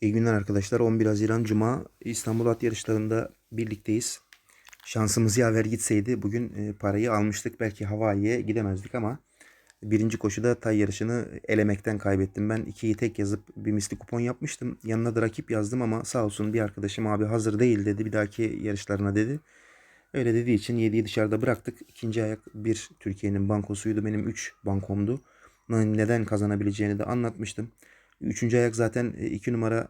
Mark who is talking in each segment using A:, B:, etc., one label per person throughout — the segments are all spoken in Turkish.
A: İyi günler arkadaşlar. 11 Haziran Cuma İstanbul At Yarışları'nda birlikteyiz. Şansımız yaver gitseydi bugün e, parayı almıştık. Belki Hawaii'ye gidemezdik ama birinci koşuda tay yarışını elemekten kaybettim. Ben ikiyi tek yazıp bir misli kupon yapmıştım. Yanına da rakip yazdım ama sağ olsun bir arkadaşım abi hazır değil dedi. Bir dahaki yarışlarına dedi. Öyle dediği için 7'yi dışarıda bıraktık. İkinci ayak bir Türkiye'nin bankosuydu. Benim 3 bankomdu. Neden kazanabileceğini de anlatmıştım. Üçüncü ayak zaten 2 numara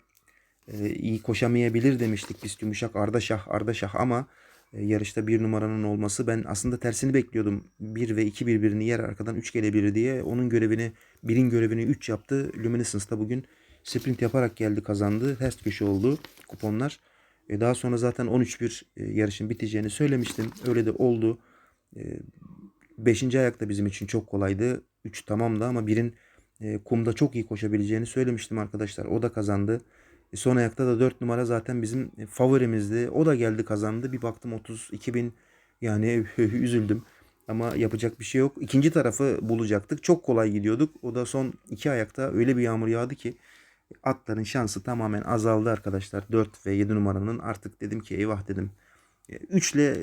A: e, iyi koşamayabilir demiştik biz yumuşak Ardaşah Ardaşah ama e, yarışta bir numaranın olması ben aslında tersini bekliyordum. 1 ve 2 birbirini yer arkadan 3 gelebilir diye onun görevini birin görevini 3 yaptı. Luminescence'da bugün sprint yaparak geldi kazandı. Ters köşe oldu kuponlar. E, daha sonra zaten 13-1 e, yarışın biteceğini söylemiştim. Öyle de oldu. 5. ayak da bizim için çok kolaydı. 3 tamamdı ama birin e, kumda çok iyi koşabileceğini söylemiştim arkadaşlar. O da kazandı. E, son ayakta da 4 numara zaten bizim e, favorimizdi. O da geldi kazandı. Bir baktım 32 bin yani üzüldüm. Ama yapacak bir şey yok. İkinci tarafı bulacaktık. Çok kolay gidiyorduk. O da son iki ayakta öyle bir yağmur yağdı ki atların şansı tamamen azaldı arkadaşlar. 4 ve 7 numaranın artık dedim ki eyvah dedim. 3 ile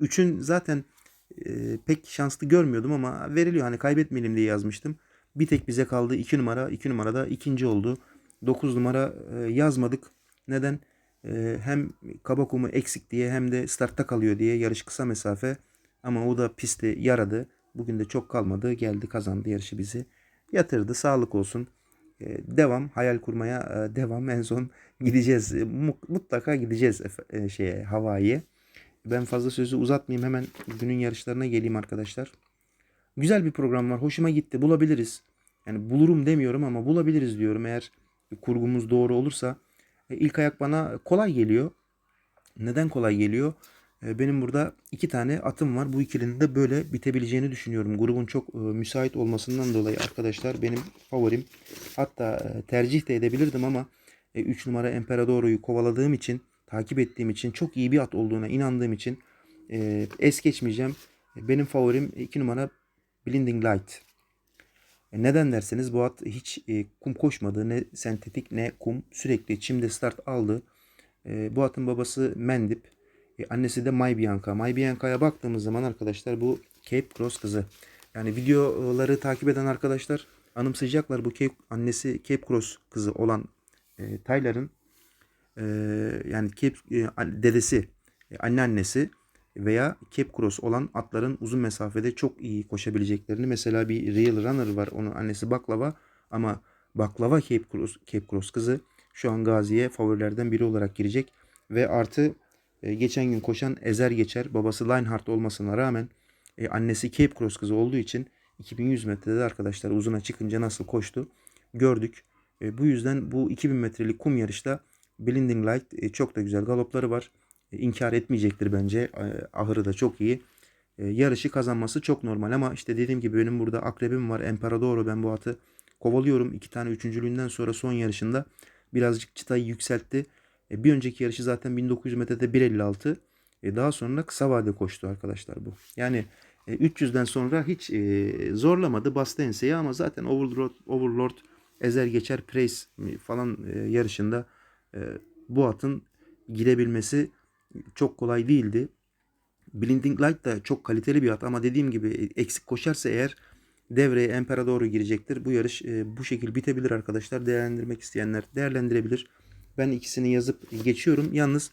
A: 3'ün zaten e, pek şanslı görmüyordum ama veriliyor. Hani kaybetmeyelim diye yazmıştım. Bir tek bize kaldı 2 numara. 2 numarada ikinci oldu. 9 numara e, yazmadık. Neden? E, hem kaba kumu eksik diye hem de startta kalıyor diye yarış kısa mesafe. Ama o da pisti yaradı. Bugün de çok kalmadı. Geldi kazandı yarışı bizi. Yatırdı. Sağlık olsun. E, devam. Hayal kurmaya devam. En son gideceğiz. Mutlaka gideceğiz şeye Hawaii'ye. Ben fazla sözü uzatmayayım. Hemen günün yarışlarına geleyim arkadaşlar. Güzel bir program var. Hoşuma gitti. Bulabiliriz. Yani bulurum demiyorum ama bulabiliriz diyorum. Eğer kurgumuz doğru olursa. E, ilk ayak bana kolay geliyor. Neden kolay geliyor? E, benim burada iki tane atım var. Bu ikilinin de böyle bitebileceğini düşünüyorum. Grubun çok e, müsait olmasından dolayı arkadaşlar benim favorim. Hatta tercih de edebilirdim ama 3 numara Emperadoro'yu kovaladığım için, takip ettiğim için, çok iyi bir at olduğuna inandığım için es geçmeyeceğim. Benim favorim 2 numara Blinding Light. E, neden derseniz bu at hiç e, kum koşmadı. Ne sentetik ne kum. Sürekli çimde start aldı. E, bu atın babası Mendip. Annesi de May Bianca. May Bianca'ya baktığımız zaman arkadaşlar bu Cape Cross kızı. Yani videoları takip eden arkadaşlar anımsayacaklar. Bu Cape, annesi Cape Cross kızı olan e, Tyler'ın yani Cape dedesi, anneannesi veya cap cross olan atların uzun mesafede çok iyi koşabileceklerini. Mesela bir real runner var. Onun annesi baklava ama baklava cape cross, cape cross kızı şu an Gazi'ye favorilerden biri olarak girecek. Ve artı e, geçen gün koşan Ezer Geçer babası Lineheart olmasına rağmen e, annesi Cape Cross kızı olduğu için 2100 metrede arkadaşlar uzuna çıkınca nasıl koştu gördük. E, bu yüzden bu 2000 metrelik kum yarışta Blinding Light çok da güzel galopları var. E, inkar etmeyecektir bence. E, ahırı da çok iyi. E, yarışı kazanması çok normal ama işte dediğim gibi benim burada akrebim var. Emperadoro ben bu atı kovalıyorum. İki tane üçüncülüğünden sonra son yarışında birazcık çıtayı yükseltti. Bir önceki yarışı zaten 1900 metrede 1.56. Daha sonra kısa vade koştu arkadaşlar bu. Yani 300'den sonra hiç zorlamadı. Bastı enseye ama zaten Overlord, Overlord ezer geçer Praise falan yarışında bu atın girebilmesi çok kolay değildi. Blinding Light da çok kaliteli bir at ama dediğim gibi eksik koşarsa eğer devreye Emperador'u girecektir. Bu yarış e, bu şekilde bitebilir arkadaşlar. Değerlendirmek isteyenler değerlendirebilir. Ben ikisini yazıp geçiyorum. Yalnız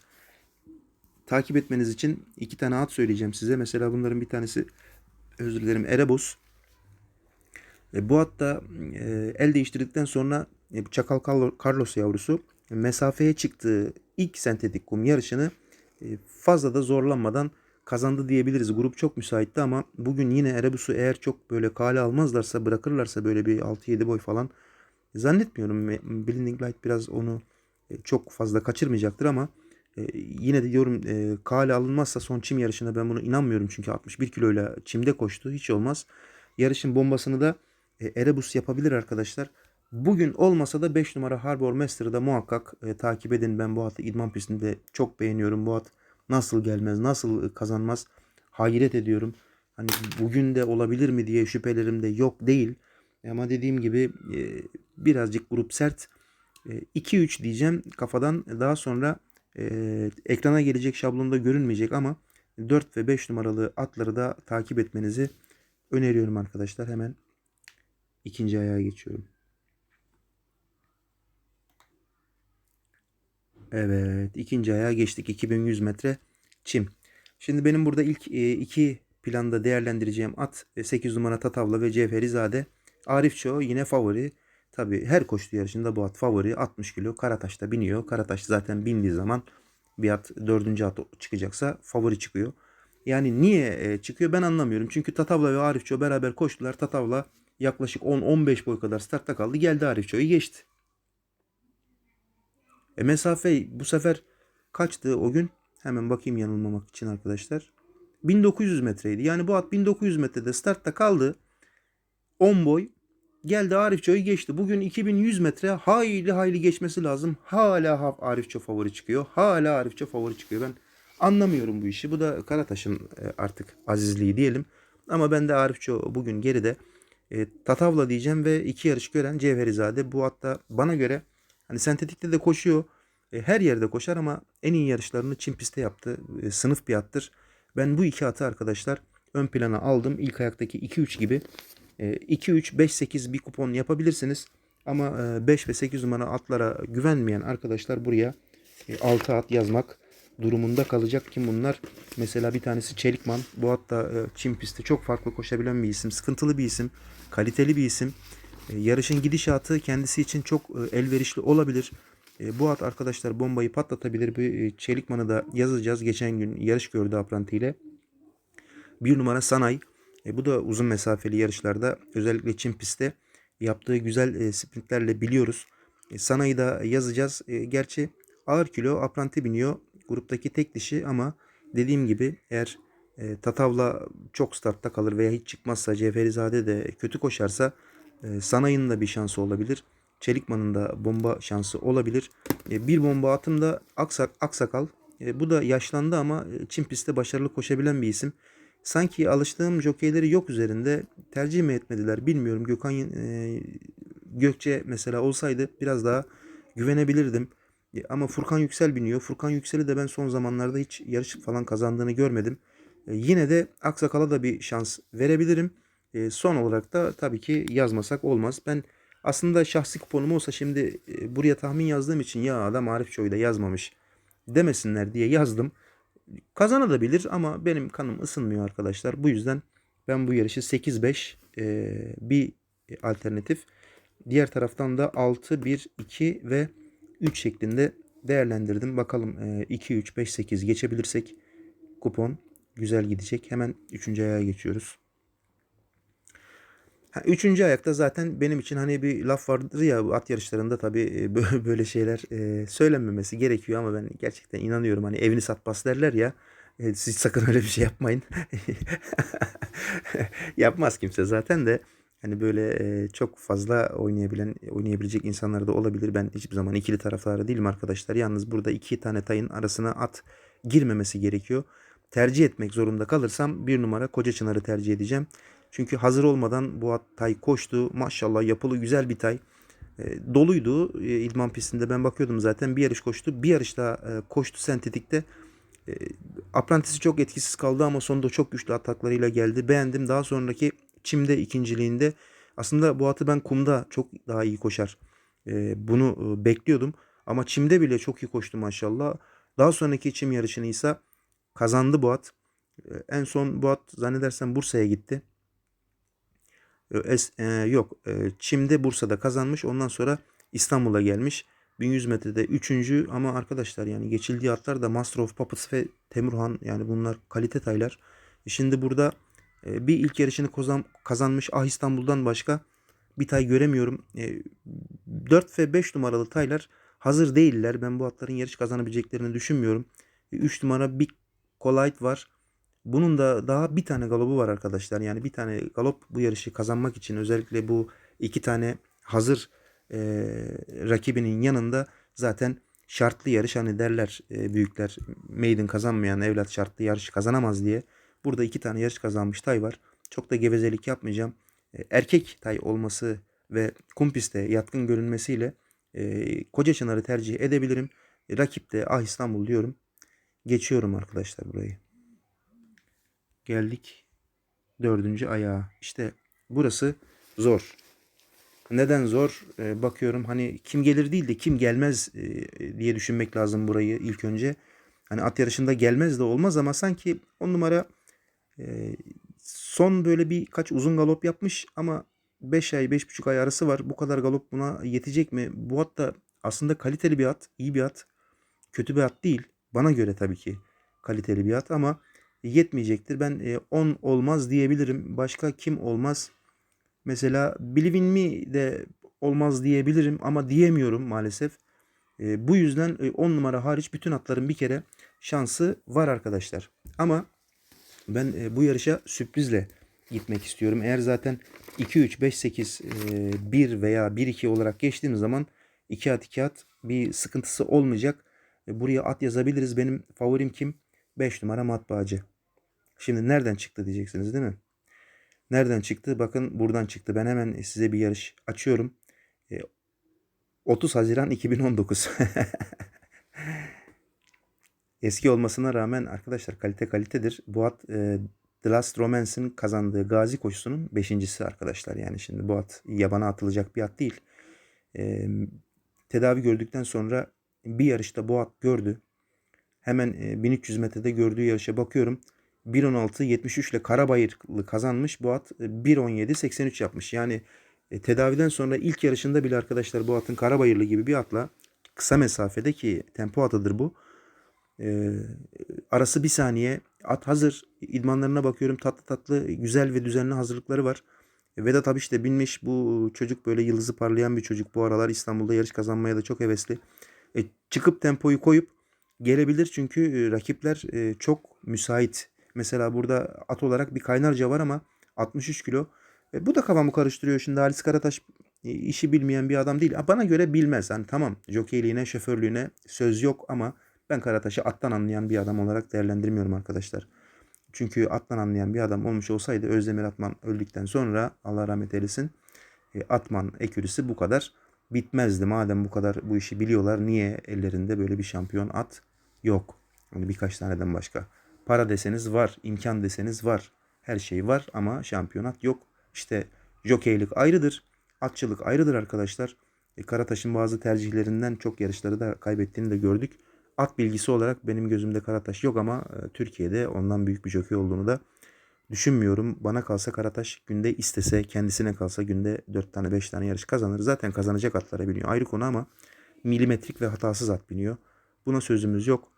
A: takip etmeniz için iki tane at söyleyeceğim size. Mesela bunların bir tanesi özür dilerim Erebus. E, bu at da e, el değiştirdikten sonra e, Çakal Carlos yavrusu mesafeye çıktığı ilk sentetik kum yarışını fazla da zorlanmadan kazandı diyebiliriz. Grup çok müsaitti ama bugün yine Erebus'u eğer çok böyle kale almazlarsa bırakırlarsa böyle bir 6-7 boy falan zannetmiyorum. Blinding Light biraz onu e, çok fazla kaçırmayacaktır ama e, yine de diyorum kale alınmazsa son çim yarışına ben bunu inanmıyorum. Çünkü 61 kiloyla çimde koştu. Hiç olmaz. Yarışın bombasını da Erebus yapabilir arkadaşlar. Bugün olmasa da 5 numara Harbor Master'ı da muhakkak e, takip edin. Ben bu atı idman pistinde çok beğeniyorum. Bu at nasıl gelmez, nasıl kazanmaz hayret ediyorum. Hani bugün de olabilir mi diye şüphelerim de yok değil. Ama dediğim gibi e, birazcık grup sert. E, 2-3 diyeceğim kafadan daha sonra e, ekrana gelecek şablonda görünmeyecek ama 4 ve 5 numaralı atları da takip etmenizi öneriyorum arkadaşlar. Hemen ikinci ayağa geçiyorum. Evet ikinci ayağa geçtik. 2100 metre çim. Şimdi benim burada ilk e, iki planda değerlendireceğim at e, 8 numara Tatavla ve Cevherizade. Arif Çoğu yine favori. Tabi her koştu yarışında bu at favori. 60 kilo Karataş'ta biniyor. Karataş zaten bindiği zaman bir at dördüncü at çıkacaksa favori çıkıyor. Yani niye e, çıkıyor ben anlamıyorum. Çünkü Tatavla ve Arif Çoğu beraber koştular. Tatavla yaklaşık 10-15 boy kadar startta kaldı. Geldi Arif Çoğu geçti. E mesafe bu sefer kaçtı o gün? Hemen bakayım yanılmamak için arkadaşlar. 1900 metreydi. Yani bu at 1900 metrede startta kaldı. 10 boy. Geldi Arif Çoğ'u geçti. Bugün 2100 metre hayli hayli geçmesi lazım. Hala Arif Çoğ favori çıkıyor. Hala Arif Çoğ favori çıkıyor. Ben anlamıyorum bu işi. Bu da Karataş'ın e, artık azizliği diyelim. Ama ben de Arif Çoğ bugün geride. E, Tatavla diyeceğim ve iki yarış gören Cevherizade. Bu hatta bana göre hani sentetikte de koşuyor. E, her yerde koşar ama en iyi yarışlarını Çin pistte yaptı. E, sınıf bir attır. Ben bu iki atı arkadaşlar ön plana aldım. İlk ayaktaki 2-3 gibi. E, 2-3-5-8 bir kupon yapabilirsiniz. Ama e, 5 ve 8 numara atlara güvenmeyen arkadaşlar buraya e, 6 at yazmak durumunda kalacak. Kim bunlar? Mesela bir tanesi Çelikman. Bu hatta e, Çin pistte çok farklı koşabilen bir isim. Sıkıntılı bir isim. Kaliteli bir isim. E, yarışın gidişatı kendisi için çok e, elverişli olabilir. E, bu at arkadaşlar bombayı patlatabilir. Bir Çelikman'ı da yazacağız. Geçen gün yarış gördü Apranti ile. Bir numara Sanay. Bu da uzun mesafeli yarışlarda özellikle Çin pistte yaptığı güzel sprintlerle biliyoruz. E, Sanay'ı da yazacağız. Gerçi ağır kilo Apranti biniyor. Gruptaki tek dişi ama dediğim gibi eğer e, Tatavla çok startta kalır veya hiç çıkmazsa Ceferizade de kötü koşarsa e, Sanay'ın da bir şansı olabilir. Çelikman'ın da bomba şansı olabilir. E, bir bomba atım da Aksak, Aksakal. E, bu da yaşlandı ama e, Çin pistte başarılı koşabilen bir isim. Sanki alıştığım jokeyleri yok üzerinde. Tercih mi etmediler bilmiyorum. Gökhan e, Gökçe mesela olsaydı biraz daha güvenebilirdim. E, ama Furkan Yüksel biniyor. Furkan Yüksel'i de ben son zamanlarda hiç yarış falan kazandığını görmedim. Yine de Aksakal'a da bir şans verebilirim. E, son olarak da tabii ki yazmasak olmaz. Ben aslında şahsi kuponum olsa şimdi e, buraya tahmin yazdığım için ya adam Arif Çoğ'u da yazmamış demesinler diye yazdım. Kazanabilir ama benim kanım ısınmıyor arkadaşlar. Bu yüzden ben bu yarışı 8-5 e, bir alternatif. Diğer taraftan da 6-1-2 ve 3 şeklinde değerlendirdim. Bakalım e, 2-3-5-8 geçebilirsek kupon güzel gidecek. Hemen 3. ayağa geçiyoruz. Ha, üçüncü ayakta zaten benim için hani bir laf vardır ya bu at yarışlarında tabii e, böyle şeyler e, söylenmemesi gerekiyor ama ben gerçekten inanıyorum. Hani evini sat bas derler ya. E, siz sakın öyle bir şey yapmayın. Yapmaz kimse zaten de. Hani böyle çok fazla oynayabilen, oynayabilecek insanlar da olabilir. Ben hiçbir zaman ikili taraftarı değilim arkadaşlar. Yalnız burada iki tane tayın arasına at girmemesi gerekiyor. Tercih etmek zorunda kalırsam bir numara Koca Çınar'ı tercih edeceğim. Çünkü hazır olmadan bu tay koştu. Maşallah yapılı güzel bir tay. E, doluydu e, idman pistinde ben bakıyordum zaten bir yarış koştu. Bir yarış daha e, koştu sentetikte. E, Aprantisi çok etkisiz kaldı ama sonunda çok güçlü ataklarıyla geldi. Beğendim. Daha sonraki çimde ikinciliğinde aslında bu atı ben kumda çok daha iyi koşar. E, bunu e, bekliyordum. Ama çimde bile çok iyi koştu maşallah. Daha sonraki çim yarışını ise kazandı bu at. E, en son bu at zannedersem Bursa'ya gitti. Es, e, yok e, Çim'de Bursa'da kazanmış. Ondan sonra İstanbul'a gelmiş. 1100 metrede 3. ama arkadaşlar yani geçildiği atlar da Master Puppets ve Temurhan yani bunlar kalite taylar. E şimdi burada e, bir ilk yarışını kozan, kazanmış Ah İstanbul'dan başka bir tay göremiyorum. E, 4 ve 5 numaralı taylar hazır değiller. Ben bu atların yarış kazanabileceklerini düşünmüyorum. E, 3 numara Big Collide var. Bunun da daha bir tane galobu var arkadaşlar. Yani bir tane galop bu yarışı kazanmak için özellikle bu iki tane hazır e, rakibinin yanında zaten şartlı yarış hani derler e, büyükler maiden kazanmayan evlat şartlı yarış kazanamaz diye. Burada iki tane yarış kazanmış tay var. Çok da gevezelik yapmayacağım. E, erkek tay olması ve kumpiste yatkın görünmesiyle e, Koca Çınar'ı tercih edebilirim. E, rakip de Ah İstanbul diyorum. Geçiyorum arkadaşlar burayı. Geldik dördüncü ayağa. İşte burası zor. Neden zor? Ee, bakıyorum hani kim gelir değil de kim gelmez e, diye düşünmek lazım burayı ilk önce. Hani at yarışında gelmez de olmaz ama sanki on numara e, son böyle birkaç uzun galop yapmış ama 5 ay 5,5 ay arası var. Bu kadar galop buna yetecek mi? Bu at da aslında kaliteli bir at, iyi bir at. Kötü bir at değil. Bana göre tabii ki kaliteli bir at ama yetmeyecektir. Ben e, 10 olmaz diyebilirim. Başka kim olmaz? Mesela Believe in Me de olmaz diyebilirim ama diyemiyorum maalesef. E, bu yüzden e, 10 numara hariç bütün atların bir kere şansı var arkadaşlar. Ama ben e, bu yarışa sürprizle gitmek istiyorum. Eğer zaten 2 3 5 8 e, 1 veya 1 2 olarak geçtiğim zaman 2 at 2 at bir sıkıntısı olmayacak. E, buraya at yazabiliriz. Benim favorim kim? 5 numara matbaacı. Şimdi nereden çıktı diyeceksiniz değil mi? Nereden çıktı? Bakın buradan çıktı. Ben hemen size bir yarış açıyorum. E, 30 Haziran 2019. Eski olmasına rağmen arkadaşlar kalite kalitedir. Bu at e, The Last Romance'ın kazandığı Gazi koşusunun beşincisi arkadaşlar. Yani şimdi bu at yabana atılacak bir at değil. E, tedavi gördükten sonra bir yarışta bu at gördü. Hemen e, 1300 metrede gördüğü yarışa bakıyorum. 1.16 73 ile Karabayırlı kazanmış. Bu at 1.17 83 yapmış. Yani e, tedaviden sonra ilk yarışında bile arkadaşlar bu atın Karabayırlı gibi bir atla kısa mesafede ki tempo atıdır bu. E, arası bir saniye at hazır. İdmanlarına bakıyorum tatlı tatlı güzel ve düzenli hazırlıkları var. Vedat Abiş de binmiş bu çocuk böyle yıldızı parlayan bir çocuk bu aralar İstanbul'da yarış kazanmaya da çok hevesli. E, çıkıp tempoyu koyup gelebilir çünkü e, rakipler e, çok müsait. Mesela burada at olarak bir kaynarca var ama 63 kilo. E, bu da kafamı karıştırıyor. Şimdi Halis Karataş e, işi bilmeyen bir adam değil. Bana göre bilmez. Hani tamam jokeyliğine, şoförlüğüne söz yok ama ben Karataş'ı attan anlayan bir adam olarak değerlendirmiyorum arkadaşlar. Çünkü attan anlayan bir adam olmuş olsaydı Özdemir Atman öldükten sonra Allah rahmet eylesin e, Atman ekürisi bu kadar bitmezdi. Madem bu kadar bu işi biliyorlar niye ellerinde böyle bir şampiyon at yok. Yani birkaç taneden başka. Para deseniz var, imkan deseniz var. Her şey var ama şampiyonat yok. İşte jokeylik ayrıdır. Atçılık ayrıdır arkadaşlar. E, Karataş'ın bazı tercihlerinden çok yarışları da kaybettiğini de gördük. At bilgisi olarak benim gözümde Karataş yok ama e, Türkiye'de ondan büyük bir jokey olduğunu da düşünmüyorum. Bana kalsa Karataş günde istese kendisine kalsa günde 4 tane 5 tane yarış kazanır. Zaten kazanacak atlara biniyor. Ayrı konu ama milimetrik ve hatasız at biniyor. Buna sözümüz yok.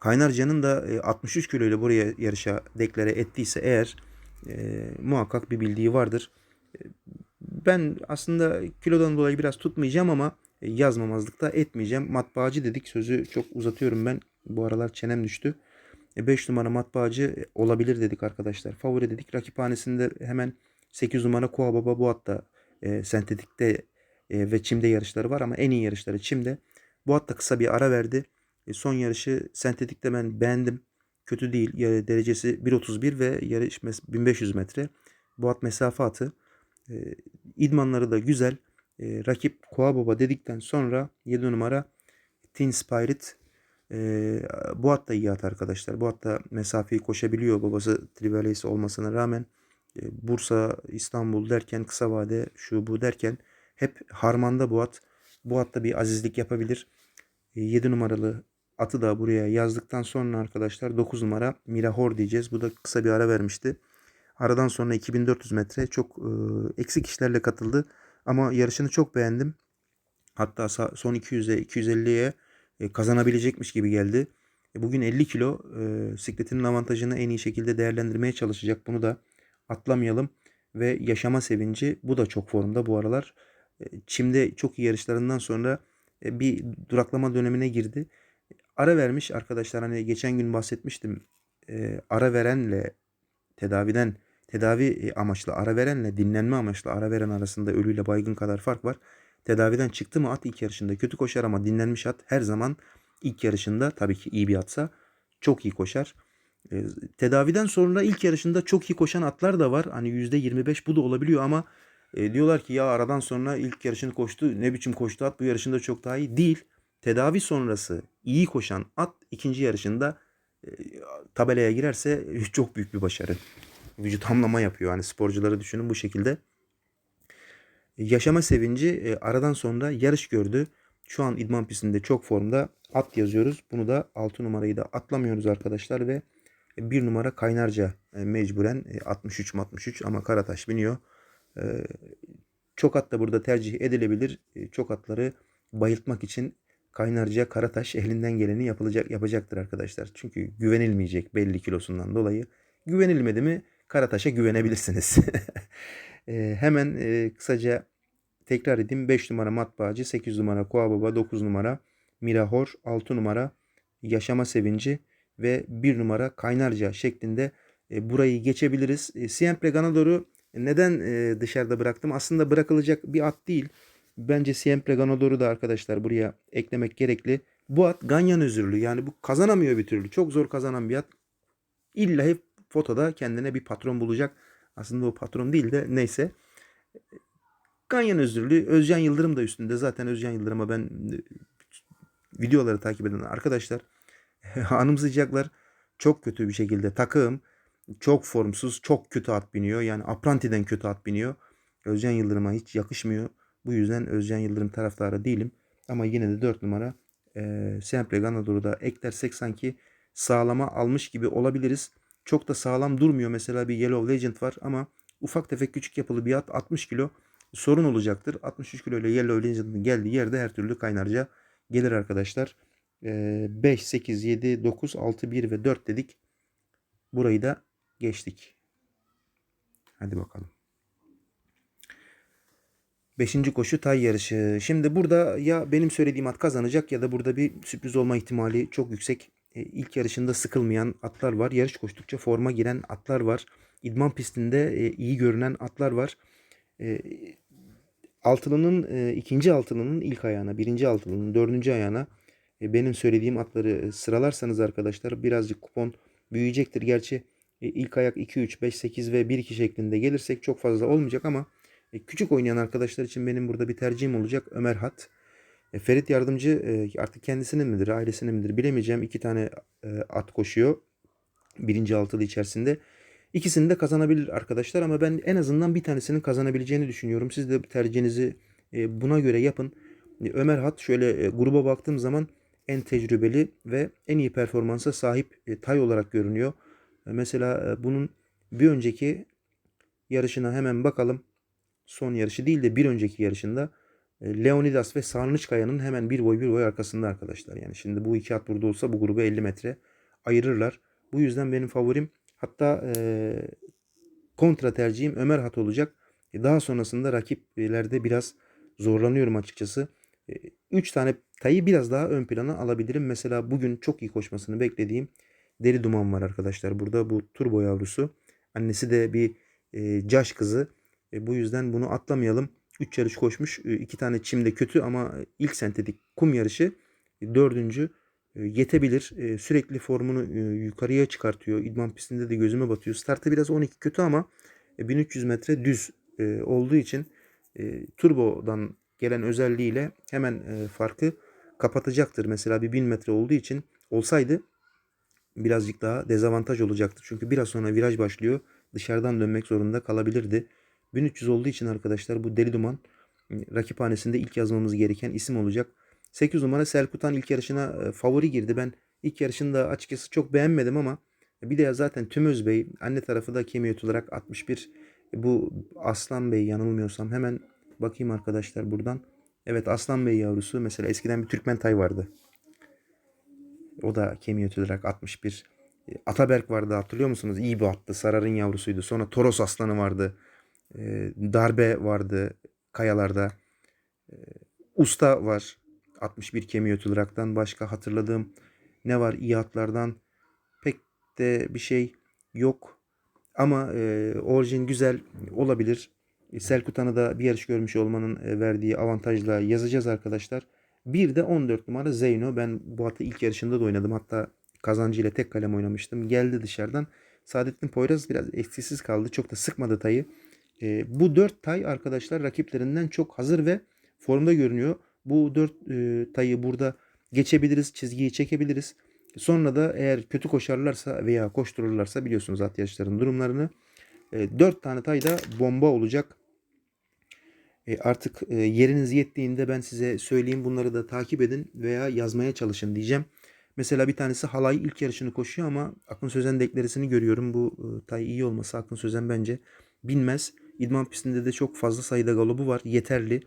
A: Kaynarca'nın da e, 63 kilo ile buraya yarışa deklare ettiyse eğer e, muhakkak bir bildiği vardır. E, ben aslında kilodan dolayı biraz tutmayacağım ama e, yazmamazlık da etmeyeceğim. Matbaacı dedik sözü çok uzatıyorum ben. Bu aralar çenem düştü. 5 numara matbaacı e, olabilir dedik arkadaşlar. Favori dedik. Rakiphanesinde hemen 8 numara Koa Baba bu hatta e, sentetikte e, ve çimde yarışları var ama en iyi yarışları çimde. Bu hatta kısa bir ara verdi. E, son yarışı sentetikte ben beğendim. Kötü değil. Derecesi 1.31 ve yarış mes- 1500 metre. Bu at mesafe atı. E, idmanları da güzel. E, rakip Koa Baba dedikten sonra 7 numara Teen Spirit e, bu at da iyi at arkadaşlar. Bu at da mesafeyi koşabiliyor. Babası Trivelace olmasına rağmen e, Bursa, İstanbul derken kısa vade şu bu derken hep harmanda bu at. Bu at da bir azizlik yapabilir. 7 numaralı atı da buraya yazdıktan sonra arkadaşlar 9 numara Mirahor diyeceğiz. Bu da kısa bir ara vermişti. Aradan sonra 2400 metre çok e, eksik işlerle katıldı. Ama yarışını çok beğendim. Hatta son 200'e 250'ye e, kazanabilecekmiş gibi geldi. E, bugün 50 kilo e, sikletinin avantajını en iyi şekilde değerlendirmeye çalışacak. Bunu da atlamayalım. Ve yaşama sevinci bu da çok formda bu aralar. E, Çim'de çok iyi yarışlarından sonra e, bir duraklama dönemine girdi. Ara vermiş arkadaşlar hani geçen gün bahsetmiştim. E, ara verenle tedaviden tedavi e, amaçlı ara verenle dinlenme amaçlı ara veren arasında ölüyle baygın kadar fark var. Tedaviden çıktı mı at ilk yarışında kötü koşar ama dinlenmiş at her zaman ilk yarışında tabii ki iyi bir atsa çok iyi koşar. E, tedaviden sonra ilk yarışında çok iyi koşan atlar da var. Hani %25 bu da olabiliyor ama E, diyorlar ki ya aradan sonra ilk yarışını koştu. Ne biçim koştu at bu yarışında çok daha iyi. Değil. Tedavi sonrası iyi koşan at ikinci yarışında e, tabelaya girerse çok büyük bir başarı. Vücut hamlama yapıyor. Hani sporcuları düşünün bu şekilde. Yaşama sevinci e, aradan sonra yarış gördü. Şu an idman pistinde çok formda at yazıyoruz. Bunu da 6 numarayı da atlamıyoruz arkadaşlar ve 1 numara Kaynarca e, mecburen e, 63 63 ama Karataş biniyor. Çok at da burada tercih edilebilir. Çok atları bayıltmak için Kaynarca Karataş elinden geleni yapılacak yapacaktır arkadaşlar. Çünkü güvenilmeyecek belli kilosundan dolayı. Güvenilmedi mi Karataş'a güvenebilirsiniz. E, hemen e, kısaca tekrar edeyim. 5 numara Matbaacı, 8 numara Koababa, 9 numara Mirahor, 6 numara Yaşama Sevinci ve 1 numara Kaynarca şeklinde e, burayı geçebiliriz. E, Siempre Ganador'u neden e, dışarıda bıraktım? Aslında bırakılacak bir at değil. Bence Siempre Ganador'u da arkadaşlar buraya eklemek gerekli. Bu at ganyan özürlü. Yani bu kazanamıyor bir türlü. Çok zor kazanan bir at. İlla hep fotoda kendine bir patron bulacak. Aslında o patron değil de neyse. Ganyan özürlü. Özcan Yıldırım da üstünde. Zaten Özcan Yıldırım'a ben e, videoları takip eden arkadaşlar anımsayacaklar. Çok kötü bir şekilde takım. Çok formsuz. Çok kötü at biniyor. Yani Apranti'den kötü at biniyor. Özcan Yıldırım'a hiç yakışmıyor. Bu yüzden Özcan Yıldırım taraftarı değilim. Ama yine de 4 numara e, Sempre Ganador'u da eklersek sanki sağlama almış gibi olabiliriz. Çok da sağlam durmuyor. Mesela bir Yellow Legend var ama ufak tefek küçük yapılı bir at 60 kilo sorun olacaktır. 63 kilo ile Yellow Legend'ın geldiği yerde her türlü kaynarca gelir arkadaşlar. E, 5, 8, 7, 9, 6, 1 ve 4 dedik. Burayı da geçtik. Hadi bakalım. Beşinci koşu tay yarışı. Şimdi burada ya benim söylediğim at kazanacak ya da burada bir sürpriz olma ihtimali çok yüksek. E, ilk yarışında sıkılmayan atlar var. Yarış koştukça forma giren atlar var. İdman pistinde e, iyi görünen atlar var. E, altılının e, ikinci altılının ilk ayağına, birinci altılının dördüncü ayağına e, benim söylediğim atları sıralarsanız arkadaşlar birazcık kupon büyüyecektir. Gerçi e, ilk ayak 2, 3, 5, 8 ve 1, 2 şeklinde gelirsek çok fazla olmayacak ama e, küçük oynayan arkadaşlar için benim burada bir tercihim olacak. Ömer Hat. E, Ferit Yardımcı e, artık kendisinin midir, ailesinin midir bilemeyeceğim. iki tane e, at koşuyor. Birinci altılı içerisinde. İkisini de kazanabilir arkadaşlar ama ben en azından bir tanesinin kazanabileceğini düşünüyorum. Siz de tercihinizi e, buna göre yapın. E, Ömer Hat şöyle e, gruba baktığım zaman en tecrübeli ve en iyi performansa sahip e, tay olarak görünüyor. E, mesela e, bunun bir önceki yarışına hemen bakalım. Son yarışı değil de bir önceki yarışında e, Leonidas ve Sarnıçkaya'nın hemen bir boy bir boy arkasında arkadaşlar. Yani şimdi bu iki at burada olsa bu grubu 50 metre ayırırlar. Bu yüzden benim favorim hatta e, kontra tercihim Ömer Hat olacak. E, daha sonrasında rakiplerde biraz zorlanıyorum açıkçası. 3 tane tayı biraz daha ön plana alabilirim. Mesela bugün çok iyi koşmasını beklediğim Deri Duman var arkadaşlar. Burada bu turbo yavrusu. Annesi de bir e, caş kızı. E, bu yüzden bunu atlamayalım. 3 yarış koşmuş. 2 tane çimde kötü ama ilk sentetik kum yarışı e, dördüncü e, yetebilir. E, sürekli formunu e, yukarıya çıkartıyor. İdman pistinde de gözüme batıyor. Startı biraz 12 kötü ama e, 1300 metre düz e, olduğu için e, turbodan gelen özelliğiyle hemen e, farkı kapatacaktır. Mesela bir 1000 metre olduğu için olsaydı birazcık daha dezavantaj olacaktı. Çünkü biraz sonra viraj başlıyor. Dışarıdan dönmek zorunda kalabilirdi. 1300 olduğu için arkadaşlar bu Deli Duman rakiphanesinde ilk yazmamız gereken isim olacak. 8 numara Selkutan ilk yarışına e, favori girdi. Ben ilk yarışında açıkçası çok beğenmedim ama bir de zaten Tümöz Bey anne tarafı da kemiyet olarak 61. Bu Aslan Bey yanılmıyorsam hemen bakayım arkadaşlar buradan. Evet Aslan Bey yavrusu mesela eskiden bir Türkmen tay vardı. O da kemiyet olarak 61. E, Ataberk vardı hatırlıyor musunuz? İyi bir attı. Sarar'ın yavrusuydu. Sonra Toros Aslanı vardı. Darbe vardı kayalarda. Usta var. 61 kemiyet olaraktan başka hatırladığım ne var iyi atlardan pek de bir şey yok. Ama e, orijin güzel olabilir. Selkutan'ı da bir yarış görmüş olmanın verdiği avantajla yazacağız arkadaşlar. Bir de 14 numara Zeyno. Ben bu atı ilk yarışında da oynadım. Hatta kazancıyla tek kalem oynamıştım. Geldi dışarıdan. Saadettin Poyraz biraz etkisiz kaldı. Çok da sıkmadı tayı. E, bu 4 tay arkadaşlar rakiplerinden çok hazır ve formda görünüyor. Bu 4 e, tayı burada geçebiliriz, çizgiyi çekebiliriz. Sonra da eğer kötü koşarlarsa veya koştururlarsa biliyorsunuz at yarışlarının durumlarını. E, 4 tane tay da bomba olacak. E, artık e, yeriniz yettiğinde ben size söyleyeyim bunları da takip edin veya yazmaya çalışın diyeceğim. Mesela bir tanesi halay ilk yarışını koşuyor ama Akın Sözen dekleresini görüyorum. Bu e, tay iyi olması Akın Sözen bence bilmez. İdman pistinde de çok fazla sayıda galobu var. Yeterli.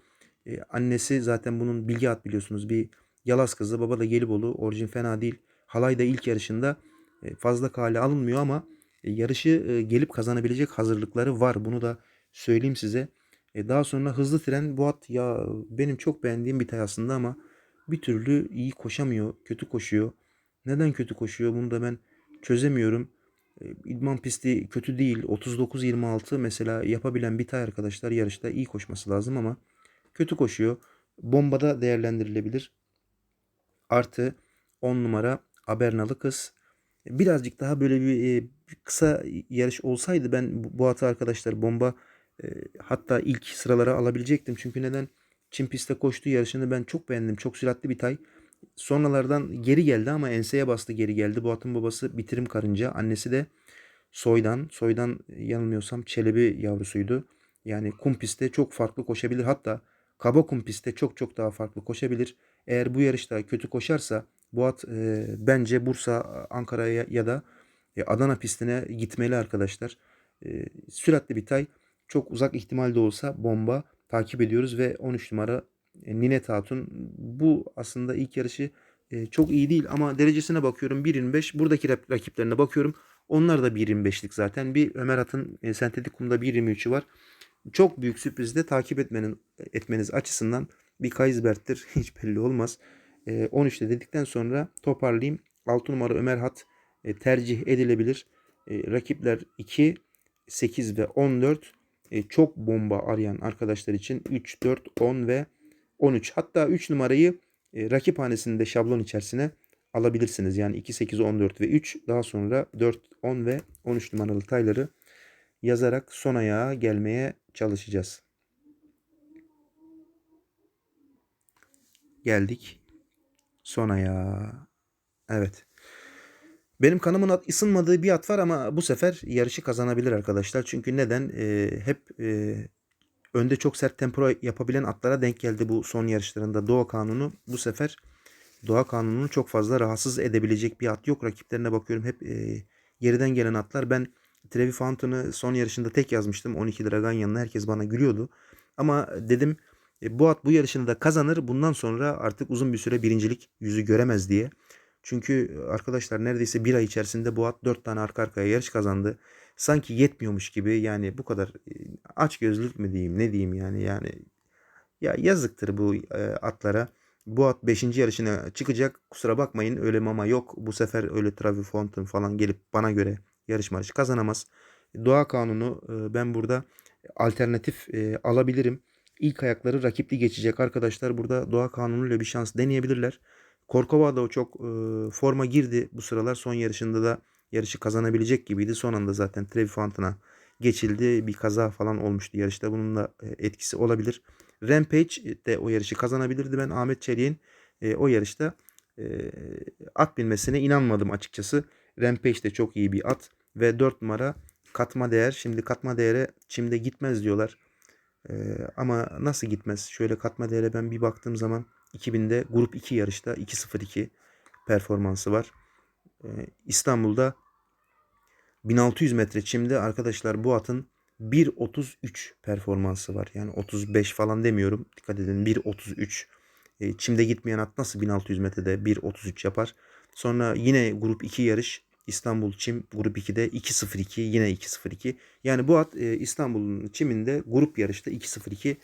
A: E, annesi zaten bunun bilgi at biliyorsunuz. Bir Yalaz kızı. Baba da Gelibolu. Orijin fena değil. Halay da ilk yarışında e, fazla kale alınmıyor ama e, yarışı e, gelip kazanabilecek hazırlıkları var. Bunu da söyleyeyim size. Daha sonra hızlı tren bu at ya benim çok beğendiğim bir tay aslında ama bir türlü iyi koşamıyor. Kötü koşuyor. Neden kötü koşuyor bunu da ben çözemiyorum. E, İdman pisti kötü değil. 39-26 mesela yapabilen bir tay arkadaşlar yarışta iyi koşması lazım ama kötü koşuyor. Bombada değerlendirilebilir. Artı 10 numara Abernalı kız. Birazcık daha böyle bir e, kısa yarış olsaydı ben bu, atı arkadaşlar bomba e, hatta ilk sıralara alabilecektim. Çünkü neden? Çin pistte koştuğu yarışını ben çok beğendim. Çok süratli bir tay. Sonralardan geri geldi ama enseye bastı geri geldi. Bu atın babası Bitirim Karınca. Annesi de Soydan. Soydan yanılmıyorsam Çelebi yavrusuydu. Yani kum pistte çok farklı koşabilir. Hatta kaba kum pistte çok çok daha farklı koşabilir. Eğer bu yarışta kötü koşarsa bu at e, bence Bursa, Ankara'ya ya da e, Adana pistine gitmeli arkadaşlar. E, süratli bir tay. Çok uzak ihtimalde olsa bomba takip ediyoruz ve 13 numara Ninet Hatun. Bu aslında ilk yarışı e, çok iyi değil ama derecesine bakıyorum 1.25. Buradaki rak- rakiplerine bakıyorum. Onlar da 1.25'lik zaten. Bir Ömer At'ın e, sentetik kumda 1.23'ü var. Çok büyük sürprizde takip etmenin etmeniz açısından bir Kaysbert'tir. Hiç belli olmaz. E, 13'te dedikten sonra toparlayayım. 6 numara Ömer Hat e, tercih edilebilir. E, rakipler 2, 8 ve 14 e, çok bomba arayan arkadaşlar için 3, 4, 10 ve 13. Hatta 3 numarayı e, rakip hanesinde şablon içerisine alabilirsiniz. Yani 2, 8, 14 ve 3 daha sonra 4, 10 ve 13 numaralı tayları yazarak son ayağa gelmeye çalışacağız. Geldik son ayağa. Evet. Benim kanımın at, ısınmadığı bir at var ama bu sefer yarışı kazanabilir arkadaşlar. Çünkü neden? Ee, hep e, önde çok sert tempo yapabilen atlara denk geldi bu son yarışlarında. Doğa Kanunu bu sefer Doğa Kanunu'nu çok fazla rahatsız edebilecek bir at yok. Rakiplerine bakıyorum hep e, geriden gelen atlar. Ben Trevi Fountain'ı son yarışında tek yazmıştım. 12 Dragan yanına herkes bana gülüyordu. Ama dedim e, bu at bu yarışını da kazanır. Bundan sonra artık uzun bir süre birincilik yüzü göremez diye. Çünkü arkadaşlar neredeyse bir ay içerisinde bu at 4 tane arka arkaya yarış kazandı. Sanki yetmiyormuş gibi yani bu kadar e, aç gözlük mü diyeyim ne diyeyim yani yani ya yazıktır bu e, atlara. Bu at 5. yarışına çıkacak. Kusura bakmayın öyle mama yok. Bu sefer öyle Travi Fountain falan gelip bana göre yarış marşı kazanamaz. Doğa kanunu e, ben burada alternatif alabilirim. İlk ayakları rakipli geçecek arkadaşlar. Burada doğa kanunuyla bir şans deneyebilirler. Korkova da o çok forma girdi bu sıralar. Son yarışında da yarışı kazanabilecek gibiydi. Son anda zaten Trevi Fountain'a geçildi. Bir kaza falan olmuştu yarışta. Bunun da e, etkisi olabilir. Rampage de o yarışı kazanabilirdi. Ben Ahmet Çelik'in e, o yarışta e, at binmesine inanmadım açıkçası. Rampage de çok iyi bir at. Ve 4 numara katma değer. Şimdi katma değere çimde gitmez diyorlar. E, ama nasıl gitmez? Şöyle katma değere ben bir baktığım zaman 2000'de grup 2 yarışta 2.02 performansı var. E, İstanbul'da 1600 metre çimde arkadaşlar bu atın 1.33 performansı var. Yani 35 falan demiyorum. Dikkat edin 1.33. E, çimde gitmeyen at nasıl 1600 metrede 1.33 yapar. Sonra yine grup 2 yarış. İstanbul Çim grup 2'de 2.02 yine 2.02. Yani bu at e, İstanbul'un çiminde grup yarışta 2.02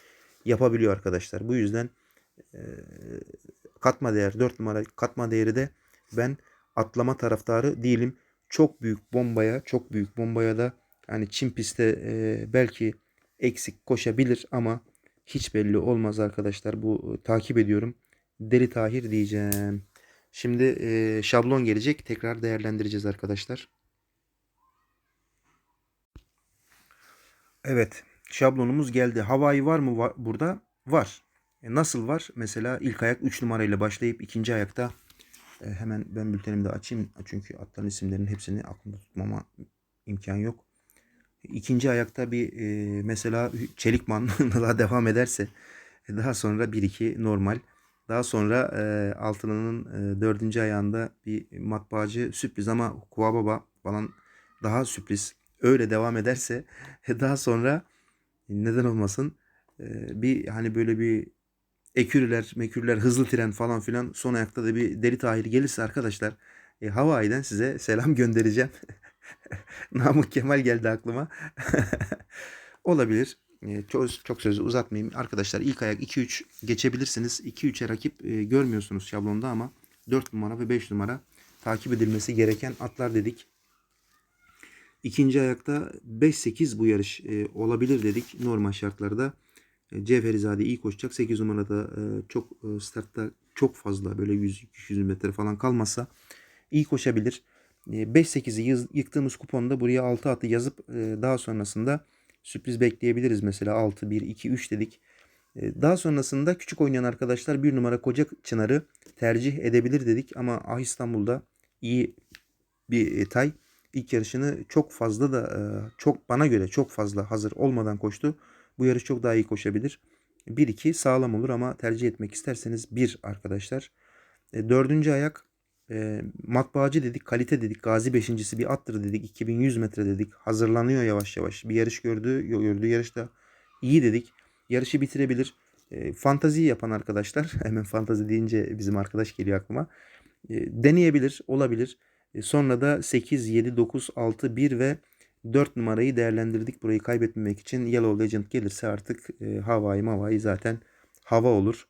A: yapabiliyor arkadaşlar. Bu yüzden e, katma değer 4 numara katma değeri de ben atlama taraftarı değilim. Çok büyük bombaya çok büyük bombaya da yani Çin pistte e, belki eksik koşabilir ama hiç belli olmaz arkadaşlar. Bu e, takip ediyorum. Deli Tahir diyeceğim. Şimdi e, şablon gelecek. Tekrar değerlendireceğiz arkadaşlar. Evet. şablonumuz geldi. Hawaii var mı va- burada? Var. E, nasıl var? Mesela ilk ayak 3 numarayla başlayıp ikinci ayakta hemen ben bültenimi de açayım. Çünkü atların isimlerinin hepsini aklımda tutmama imkan yok. İkinci ayakta bir e, mesela Çelikman'la devam ederse e, daha sonra 1-2 normal. Daha sonra e, altılının e, dördüncü ayağında bir matbaacı sürpriz ama Kuababa falan daha sürpriz. Öyle devam ederse e, daha sonra neden olmasın e, bir hani böyle bir ekürüler, mekürler, hızlı tren falan filan son ayakta da bir deli tahir gelirse arkadaşlar e, Hawaii'den size selam göndereceğim. Namık Kemal geldi aklıma. Olabilir. E, çok, çok sözü uzatmayayım. Arkadaşlar ilk ayak 2-3 geçebilirsiniz. 2-3'e rakip e, görmüyorsunuz şablonda ama 4 numara ve 5 numara takip edilmesi gereken atlar dedik. İkinci ayakta 5-8 bu yarış e, olabilir dedik normal şartlarda. E, Cevherizade iyi koşacak. 8 numarada e, çok e, startta çok fazla böyle 100-200 metre falan kalmazsa iyi koşabilir. E, 5-8'i yız- yıktığımız kuponda buraya 6 atı yazıp daha sonrasında sürpriz bekleyebiliriz. Mesela 6, 1, 2, 3 dedik. Daha sonrasında küçük oynayan arkadaşlar bir numara Koca Çınar'ı tercih edebilir dedik. Ama Ah İstanbul'da iyi bir tay. İlk yarışını çok fazla da çok bana göre çok fazla hazır olmadan koştu. Bu yarış çok daha iyi koşabilir. 1-2 sağlam olur ama tercih etmek isterseniz 1 arkadaşlar. E, dördüncü ayak e, matbaacı dedik, kalite dedik, gazi beşincisi bir attır dedik, 2100 metre dedik. Hazırlanıyor yavaş yavaş. Bir yarış gördü, gördüğü yarışta iyi dedik. Yarışı bitirebilir. E, fantazi yapan arkadaşlar, hemen fantazi deyince bizim arkadaş geliyor aklıma. E, deneyebilir, olabilir. E, sonra da 8, 7, 9, 6, 1 ve 4 numarayı değerlendirdik. Burayı kaybetmemek için Yellow Legend gelirse artık e, Hawaii Mavai zaten hava olur.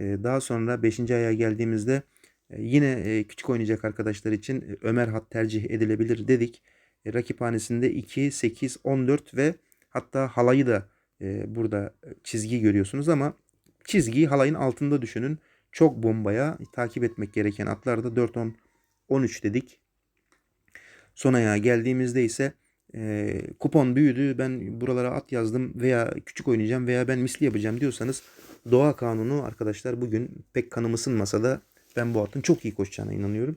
A: E, daha sonra 5. aya geldiğimizde e, yine e, küçük oynayacak arkadaşlar için e, Ömer Hat tercih edilebilir dedik. E, rakiphanesinde 2, 8, 14 ve hatta halayı da e, burada çizgi görüyorsunuz ama çizgiyi halayın altında düşünün. Çok bombaya takip etmek gereken atlarda 4, 10, 13 dedik. Son ayağa geldiğimizde ise e, kupon büyüdü ben buralara at yazdım veya küçük oynayacağım veya ben misli yapacağım diyorsanız doğa kanunu arkadaşlar bugün pek kanım ısınmasa da ben bu atın çok iyi koşacağına inanıyorum.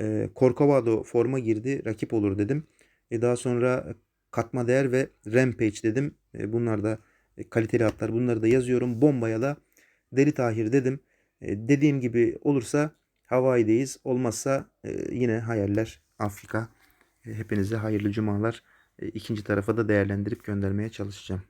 A: E, Corcovado forma girdi rakip olur dedim. E, daha sonra katma değer ve rampage dedim. E, bunlar da e, kaliteli atlar bunları da yazıyorum. Bombaya da Deli Tahir dedim. E, dediğim gibi olursa Hawaii'deyiz. Olmazsa e, yine hayaller Afrika. E, hepinize hayırlı cumalar. E, ikinci tarafa da değerlendirip göndermeye çalışacağım.